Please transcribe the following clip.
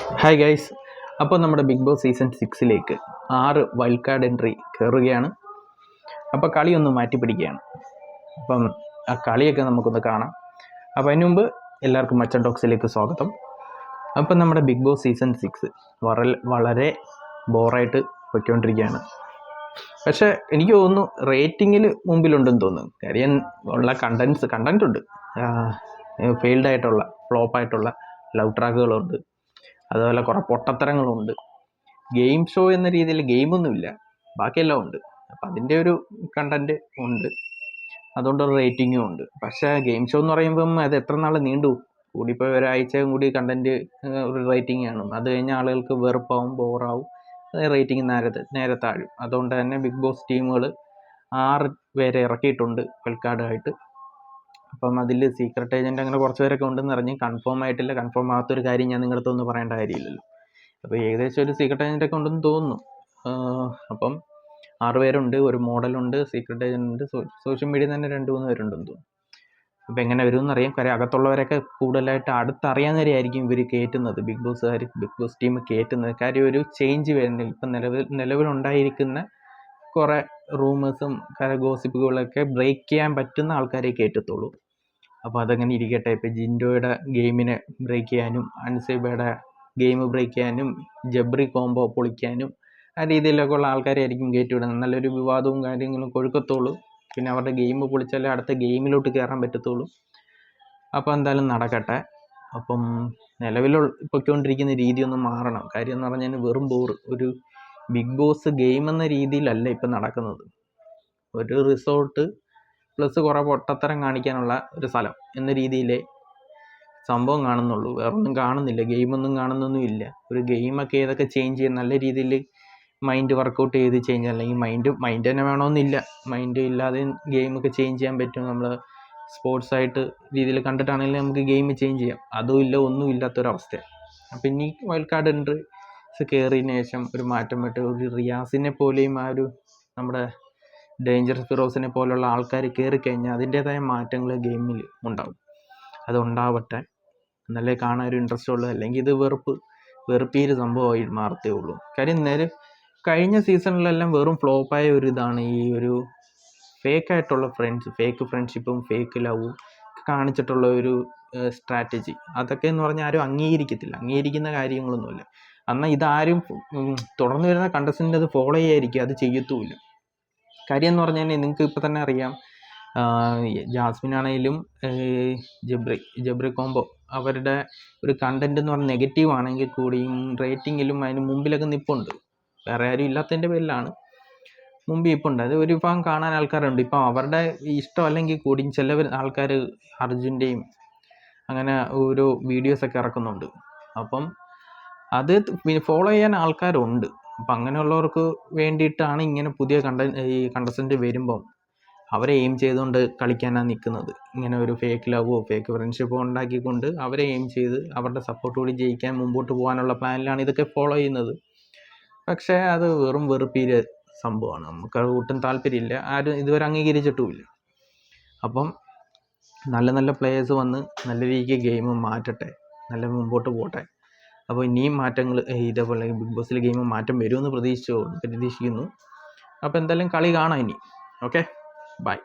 Hi guys അപ്പോൾ നമ്മുടെ big boss season സിക്സിലേക്ക് ആറ് വൈൽഡ് കാർഡ് എൻട്രി കയറുകയാണ് അപ്പോൾ കളിയൊന്ന് മാറ്റി പിടിക്കുകയാണ് അപ്പം ആ കളിയൊക്കെ നമുക്കൊന്ന് കാണാം. അപ്പോൾ അതിനുമുമ്പ് എല്ലാവർക്കും മച്ചൻ ടോക്സിലേക്ക് സ്വാഗതം. അപ്പം നമ്മുടെ ബിഗ് ബോസ് സീസൺ സിക്സ് വറൽ വളരെ ബോറായിട്ട് പൊയ്ക്കൊണ്ടിരിക്കുകയാണ്. പക്ഷേ എനിക്ക് തോന്നുന്നു റേറ്റിങ്ങിൽ മുമ്പിലുണ്ടെന്ന് തോന്നുന്നു. കാര്യം ഉള്ള കണ്ടൻസ് കണ്ടന്റ് ഉണ്ട്. ഫെയിൽഡ് ആയിട്ടുള്ള ഫ്ലോപ്പ് ആയിട്ടുള്ള ലവ് ട്രാക്കുകളുണ്ട് അതുപോലെ കുറേ പൊട്ടത്തരങ്ങളുണ്ട്. ഗെയിം ഷോ എന്ന രീതിയിൽ ഗെയിമൊന്നുമില്ല ബാക്കിയെല്ലാം ഉണ്ട്. അപ്പം അതിന്റെ ഒരു കണ്ടന്റ് ഉണ്ട്. അതുകൊണ്ട് റേറ്റിങ്ങും ഉണ്ട്. പക്ഷേ ഗെയിം ഷോ എന്ന് പറയുമ്പം അത് എത്ര നാൾ നീണ്ടു? കൂടിപ്പോയി ഒരാഴ്ച കൂടി കണ്ടന്റ് ഒരു റേറ്റിംഗ് ആണ് അത് കഴിഞ്ഞ ആളുകൾക്ക് വെറുപ്പാവും ബോറാവും റേറ്റിംഗ് നേരെ നേരെ താഴും. അതുകൊണ്ട് തന്നെ ബിഗ് ബോസ് ടീമുകൾ ആറ് പേരെ ഇറക്കിയിട്ടുണ്ട് ആയിട്ട് അപ്പം അതിൽ സീക്രട്ട് ഏജന്റ് അങ്ങനെ കുറച്ച് പേരൊക്കെ ഉണ്ടെന്ന് അറിഞ്ഞ് കൺഫേം ആയിട്ടില്ല. കൺഫേം ആകാത്തൊരു കാര്യം ഞാൻ നിങ്ങളുടെ അടുത്തൊന്നും പറയേണ്ട കാര്യമില്ലല്ലോ. അപ്പോൾ ഏകദേശം ഒരു സീക്രട്ട് ഏജന്റ് ഒക്കെ ഉണ്ടെന്ന് തോന്നുന്നു. അപ്പം ആറ് പേരുണ്ട് ഒരു മോഡലുണ്ട് സീക്രട്ട് ഏജന്റ് ഉണ്ട്. സോഷ്യൽ മീഡിയയിൽ തന്നെ രണ്ട് മൂന്ന് പേരുണ്ടെന്ന് തോന്നുന്നു. അപ്പോൾ എങ്ങനെ വരുമെന്ന് അറിയാം. കാര്യം അകത്തുള്ളവരൊക്കെ കൂടുതലായിട്ട് അടുത്തറിയാവുന്നവരെയായിരിക്കും ഇവർ കയറ്റുന്നത് ബിഗ് ബോസ്സുകാർ ബിഗ് ബോസ് ടീം കയറ്റുന്നത് കാര്യം ഒരു ചേഞ്ച് വരുന്നത് ഇപ്പം നിലവിൽ നിലവിലുണ്ടായിരിക്കുന്ന കുറേ റൂമേഴ്സും ഗോസിപ്പുകളൊക്കെ ബ്രേക്ക് ചെയ്യാൻ പറ്റുന്ന ആൾക്കാരെ കയറ്റത്തുള്ളൂ അപ്പോൾ അതങ്ങനെ ഇരിക്കട്ടെ. ഇപ്പോൾ ജിൻഡോയുടെ ഗെയിമിനെ ബ്രേക്ക് ചെയ്യാനും അൻസൈബയുടെ ഗെയിം ബ്രേക്ക് ചെയ്യാനും ജബ്രി കോംബോ പൊളിക്കാനും ആ രീതിയിലൊക്കെ ഉള്ള ആൾക്കാരെ ആയിരിക്കും കയറ്റിവിടുന്നത് നല്ലൊരു വിവാദവും കാര്യങ്ങളും കൊഴുക്കത്തുള്ളൂ പിന്നെ അവരുടെ ഗെയിം പൊളിച്ചാലേ അടുത്ത ഗെയിമിലോട്ട് കയറാൻ പറ്റത്തുള്ളൂ. അപ്പോൾ എന്തായാലും നടക്കട്ടെ. അപ്പം നിലവിൽ പൊയ്ക്കൊണ്ടിരിക്കുന്ന രീതി ഒന്ന് മാറണം. കാര്യം എന്ന് പറഞ്ഞാൽ വെറും ബോർ ഒരു ബിഗ് ബോസ് ഗെയിം എന്ന രീതിയിലല്ല ഇപ്പം നടക്കുന്നത്. ഒരു റിസോർട്ട് പ്ലസ് കുറേ പൊട്ടത്തരം കാണിക്കാനുള്ള ഒരു സ്ഥലം എന്ന രീതിയിലേ സംഭവം കാണുന്നുള്ളൂ. വേറൊന്നും കാണുന്നില്ല. ഗെയിമൊന്നും കാണുന്നൊന്നും ഇല്ല. ഒരു ഗെയിമൊക്കെ ഏതൊക്കെ ചേഞ്ച് ചെയ്യാൻ നല്ല രീതിയിൽ മൈൻഡ് വർക്കൗട്ട് ചെയ്ത് ചേഞ്ച് അല്ലെങ്കിൽ മൈൻഡ് മൈൻഡ് തന്നെ വേണമെന്നില്ല. മൈൻഡ് ഇല്ലാതെ ഗെയിമൊക്കെ ചേഞ്ച് ചെയ്യാൻ പറ്റും. നമ്മൾ സ്പോർട്സ് ആയിട്ട് രീതിയിൽ കണ്ടിട്ടാണെങ്കിൽ നമുക്ക് ഗെയിം ചേഞ്ച് ചെയ്യാം. അതും ഇല്ല ഒന്നും ഇല്ലാത്തൊരവസ്ഥയാണ്. അപ്പം ഇനി വൈൽഡ് കാർഡ് എൻട്രി കയറിയതിന് ശേഷം ഒരു മാറ്റം വിട്ട് ഒരു റിയാസിനെ പോലെയും ആ ഒരു നമ്മുടെ ഡേഞ്ചറസ് ഫിറോസിനെ പോലുള്ള ആൾക്കാർ കയറിക്കഴിഞ്ഞാൽ അതിന്റേതായ മാറ്റങ്ങൾ ഗെയിമിൽ ഉണ്ടാവും. അതുണ്ടാവട്ടെ. എന്നാലേ കാണാൻ ഒരു ഇൻട്രസ്റ്റ് ഉള്ളൂ. അല്ലെങ്കിൽ ഇത് വെറുപ്പ് വെറുപ്പീര് സംഭവമായി മാറത്തേ ഉള്ളൂ. കാര്യം നേരെ കഴിഞ്ഞ സീസണിലെല്ലാം വെറും ഫ്ലോപ്പായ ഒരു ഇതാണ് ഈ ഒരു ഫേക്ക് ആയിട്ടുള്ള ഫ്രണ്ട്സ് ഫേക്ക് ഫ്രണ്ട്ഷിപ്പും ഫേക്ക് ലവും കാണിച്ചിട്ടുള്ള ഒരു സ്ട്രാറ്റജി അതൊക്കെ എന്ന് പറഞ്ഞാൽ ആരും അംഗീകരിക്കത്തില്ല. അംഗീകരിക്കുന്ന കാര്യങ്ങളൊന്നുമില്ല. എന്നാൽ ഇതാരും തുടർന്ന് വരുന്ന കണ്ടസ്റ്റന്റ് അത് ഫോളോ ചെയ്യാതിരിക്കുക അത് ചെയ്യത്തുമില്ല. കാര്യം എന്ന് പറഞ്ഞാൽ നിങ്ങൾക്ക് ഇപ്പോൾ തന്നെ അറിയാം. ജാസ്മിൻ ആണെങ്കിലും ജബ്രി ജബ്രി കോംബോ അവരുടെ ഒരു കണ്ടന്റ് എന്ന് പറഞ്ഞാൽ നെഗറ്റീവ് ആണെങ്കിൽ കൂടിയും റേറ്റിങ്ങിലും അതിന് മുമ്പിലൊക്കെ നിപ്പുണ്ട്. വേറെ ആരും ഇല്ലാത്തതിന്റെ പേരിലാണ് മുമ്പ് ഇപ്പുണ്ട്. അത് ഒരു വിഭാഗം കാണാൻ ആൾക്കാരുണ്ട്. ഇപ്പം അവരുടെ ഇഷ്ടം അല്ലെങ്കിൽ കൂടിയും ചിലവർ ആൾക്കാർ അർജുന്റെയും അങ്ങനെ ഓരോ വീഡിയോസൊക്കെ ഇറക്കുന്നുണ്ട്. അപ്പം അത് ഫോളോ ചെയ്യാൻ ആൾക്കാരുണ്ട്. അപ്പം അങ്ങനെയുള്ളവർക്ക് വേണ്ടിയിട്ടാണ് ഇങ്ങനെ പുതിയ കണ്ട ഈ കണ്ടസ്റ്റന്റ് വരുമ്പം അവരെ എയിം ചെയ്തുകൊണ്ട് കളിക്കാനാണ് നിൽക്കുന്നത് ഇങ്ങനെ ഒരു ഫേക്ക് ലവോ ഫേക്ക് ഫ്രണ്ട്ഷിപ്പോ ഉണ്ടാക്കിക്കൊണ്ട് അവരെ എയിം ചെയ്ത് അവരുടെ സപ്പോർട്ടോടെ ജയിക്കാൻ മുമ്പോട്ട് പോകാനുള്ള പ്ലാനിലാണ് ഇതൊക്കെ ഫോളോ ചെയ്യുന്നത്. പക്ഷേ അത് വെറും വെറുപ്പീര് സംഭവമാണ്. നമുക്ക് അത് ഒട്ടും താല്പര്യമില്ല. ആരും ഇതുവരെ അംഗീകരിച്ചിട്ടുമില്ല. അപ്പം നല്ല നല്ല പ്ലേയേഴ്സ് വന്ന് നല്ല രീതിക്ക് ഗെയിം മാറ്റട്ടെ. നല്ല മുമ്പോട്ട് പോട്ടെ. അപ്പോൾ ഇനിയും മാറ്റങ്ങൾ ഇതേപോലെ ബിഗ് ബോസിൽ ഗെയിം മാറ്റം വരുമെന്ന് പ്രതീക്ഷിച്ചു പ്രതീക്ഷിക്കുന്നു. അപ്പോൾ എന്തായാലും കളി കാണാം ഇനി. ഓക്കെ? ബൈ.